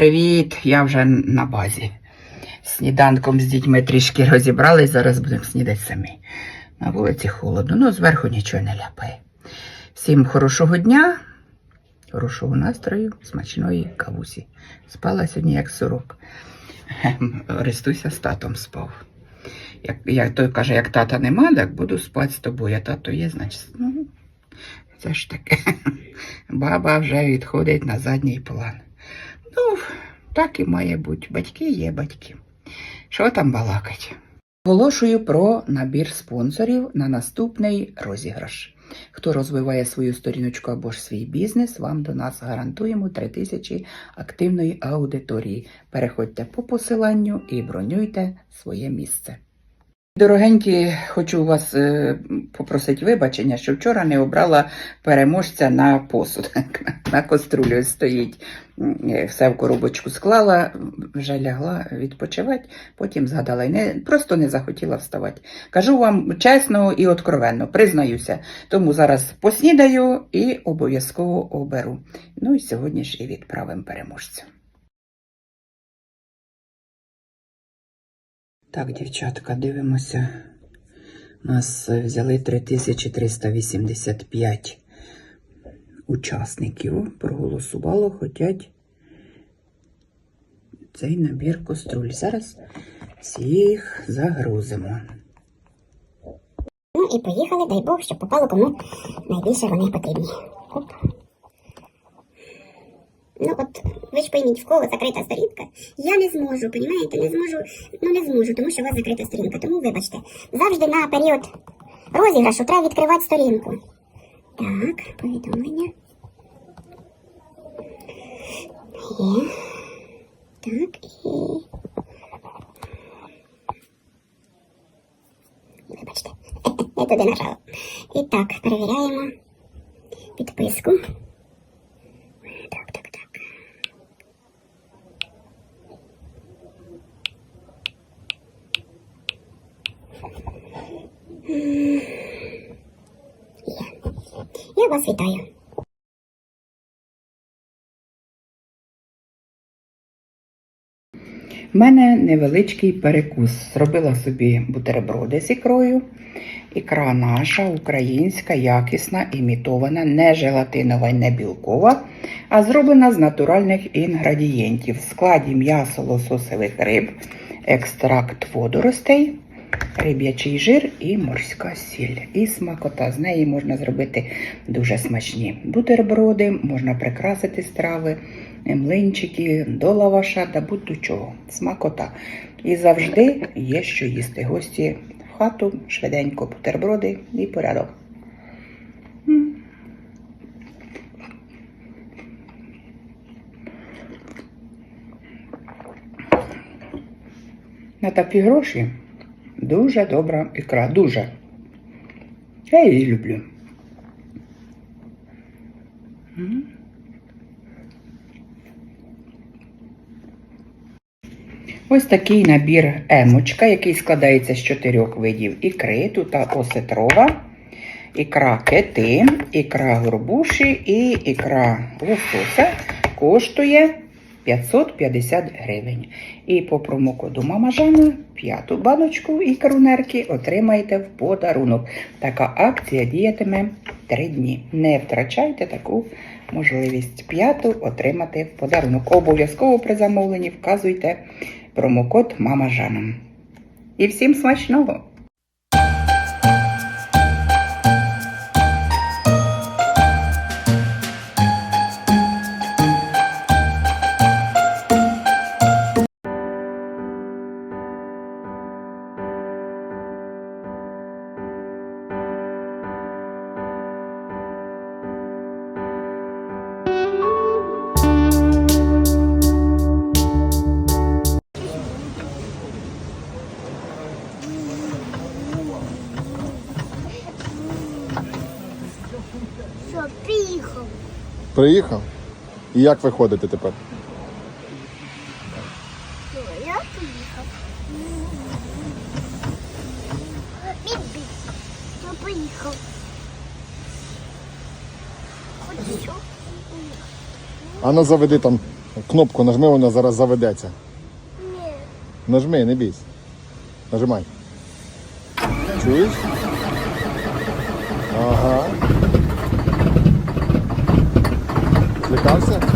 Привіт, я вже на базі. Сніданком з дітьми трішки розібрались, зараз будемо снідати самі. На вулиці холодно, ну зверху нічого не ляпає. Всім хорошого дня, хорошого настрою, смачної кавусі. Спала сьогодні як сорок. Рестуся з татом спав. Як, як той каже, як тата нема, так буду спати з тобою, а тато є, значить. Ну, це ж таке. Баба вже відходить на задній план. Ну, так і має бути. Батьки є батьки. Що там балакать? Оголошую про набір спонсорів на наступний розіграш. Хто розвиває свою сторіночку або ж свій бізнес, вам до нас гарантуємо 3000 активної аудиторії. Переходьте по посиланню і бронюйте своє місце. Дорогенькі, хочу вас е, попросити вибачення, що вчора не обрала переможця на посуд. На каструлю стоїть. Е, Все в коробочку склала, вже лягла відпочивати, потім згадала і не, просто не захотіла вставати. Кажу вам чесно і откровенно, признаюся. Тому зараз поснідаю і обов'язково оберу. Ну і сьогодні ж і відправимо переможця. Так, дівчатка, дивимося. Нас е, взяли 3385 учасників. Проголосувало, хотять цей набір каструль. Зараз всіх загрузимо. Ну і поїхали, дай Бог, щоб попало кому найбільше вони потрібні. Оп. Ну от, ви ж пойміть, в кого закрита сторінка. Я не зможу, понімаєте, не зможу, ну не зможу, тому що у вас закрита сторінка. Тому вибачте, завжди на період розіграшу треба відкривати сторінку. Так, повідомлення. Є. Так, і. Вибачте, я туди нажала. І так, перевіряємо підписку. Так, так, так. М, Є. Я вас вітаю. У мене невеличкий перекус. Зробила собі бутерброди з ікрою. Ікра наша, українська, якісна, імітована, не желатинова і не білкова, а зроблена з натуральних інгредієнтів. В складі м'ясо лососевих риб, екстракт водоростей, риб'ячий жир і морська сіль. І смакота. З неї можна зробити дуже смачні бутерброди, можна прикрасити страви, млинчики, до лаваша та будь-до чого. Смакота. І завжди є що їсти. Гості в хату, швиденько бутерброди і порядок. На такі гроші дуже добра ікра. Дуже. Я її люблю. Ось такий набір емочка, який складається з чотирьох видів ікри. Тут осетрова, ікра кети, ікра горбуші і ікра лосося. Коштує 550 гривень. І по промокоду Мама Жана п'яту баночку ікрунерки отримаєте в подарунок. Така акція діятиме 3 дні. Не втрачайте таку можливість п'яту отримати в подарунок. Обов'язково при замовленні вказуйте промокод Мама Жана. І всім смачного! Приїхав? І як ви ходите тепер? Я приїхав. Бібі, я приїхав. Хоч що? А ну заведи там Кнопку нажми, вона зараз заведеться. Ні. Нажми, не бійся. Нажимай. Чуєш? Ага. Kalsın.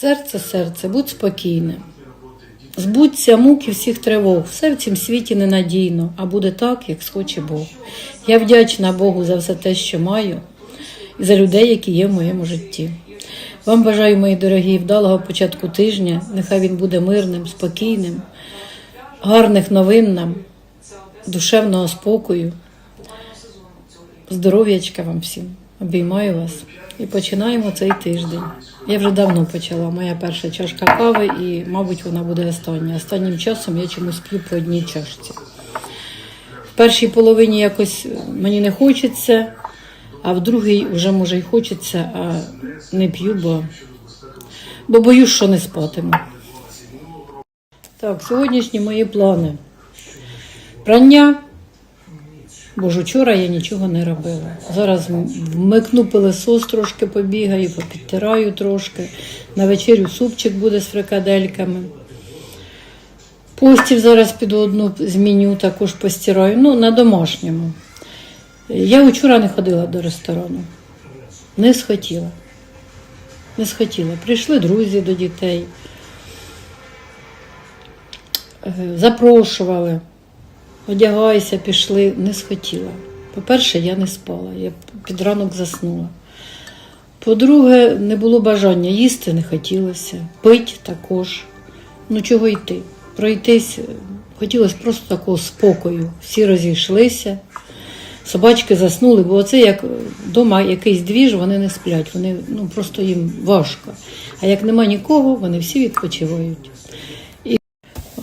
Серце, серце, будь спокійне. Збудься муки всіх тривог, все в цім світі ненадійно, а буде так, як схоче Бог. Я вдячна Богу за все те, що маю, і за людей, які є в моєму житті. Вам бажаю, мої дорогі, вдалого початку тижня. Нехай він буде мирним, спокійним, гарних новин нам, душевного спокою, здоров'ячка вам всім. Обіймаю вас і починаємо цей тиждень. Я вже давно почала. Моя перша чашка кави, і, мабуть, вона буде остання. Останнім часом я чомусь п'ю по одній чашці. В першій половині якось мені не хочеться, а в другій вже може й хочеться, а не п'ю, бо, бо боюсь, що не спатиму. Так, сьогоднішні мої плани. Прання. Бо ж вчора я нічого не робила. Зараз вмикну пилесос, трошки побігаю, попідтираю трошки. На вечерю супчик буде з фрикадельками. Постіль зараз піду одну зміню, також постираю. Ну, на домашньому. Я вчора не ходила до ресторану. Не схотіла. Не схотіла. Прийшли друзі до дітей. Е, Запрошували одягайся, пішли, не схотіла. По-перше, я не спала, я під ранок заснула. По-друге, не було бажання їсти не хотілося, пити також. Ну чого йти? Пройтись е, хотілося просто такого спокою. Всі розійшлися, собачки заснули, бо це як вдома якийсь двіж, вони не сплять, вони ну, просто їм важко. А як нема нікого, вони всі відпочивають.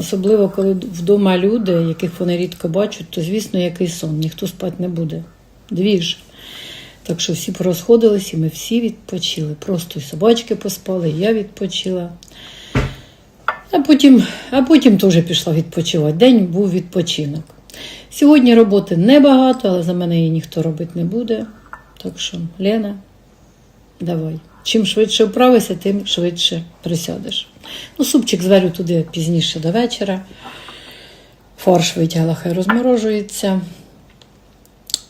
Особливо, коли вдома люди, яких вони рідко бачать, то звісно, який сон, ніхто спати не буде. Дві ж. Так що всі порозходились, і ми всі відпочили. Просто і собачки поспали, і я відпочила. А потім, а потім теж пішла відпочивати. День був відпочинок. Сьогодні роботи небагато, але за мене її ніхто робити не буде. Так що, Лена, давай. Чим швидше вправишся, тим швидше присядеш. Ну, супчик зварю туди пізніше до вечора. Фарш витягла, хай розморожується.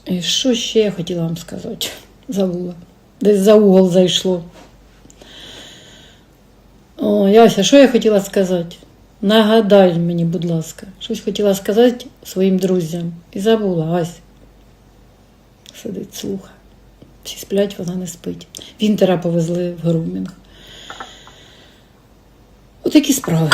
І що ще я хотіла вам сказати? Забула. Десь за угол зайшло. О, Яся, що я хотіла сказати? Нагадай мені, будь ласка, щось хотіла сказати своїм друзям. І забула, Ась. Сидить, слухає. Всі сплять, вона не спить. Вінтера повезли в грумінг. Отакі справи.